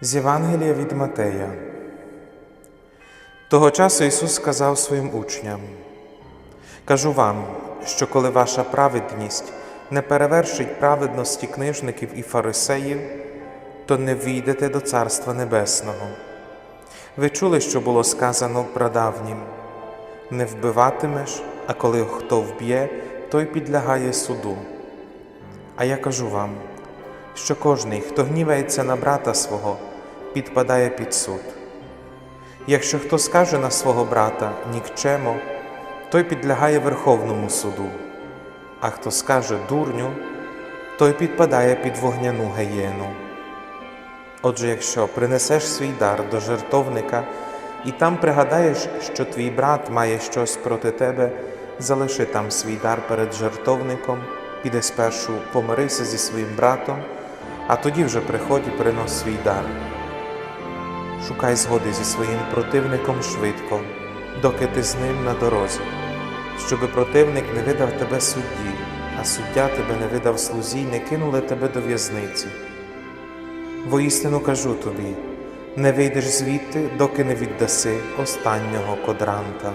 З Євангелія від Матея. Того часу Ісус сказав своїм учням: Кажу вам, що коли ваша праведність не перевершить праведності книжників і фарисеїв, то не війдете до Царства Небесного. Ви чули, що було сказано прадавнім: не вбиватимеш, а коли хто вб'є, той підлягає суду. А я кажу вам, що кожний, хто гнівається на брата свого, підпадає під суд. Якщо хто скаже на свого брата нікчемо, той підлягає Верховному суду, а хто скаже дурню, той підпадає під вогняну геєну. Отже, якщо принесеш свій дар до жертовника і там пригадаєш, що твій брат має щось проти тебе, залиши там свій дар перед жертовником, піди спершу помирися зі своїм братом, а тоді вже приходь і принос свій дар. Шукай згоди зі своїм противником швидко, доки ти з ним на дорозі, щоби противник не видав тебе судді, а суддя тебе не видав слузі й не кинули тебе до в'язниці. Воістину кажу тобі, не вийдеш звідти, доки не віддаси останнього кодранта.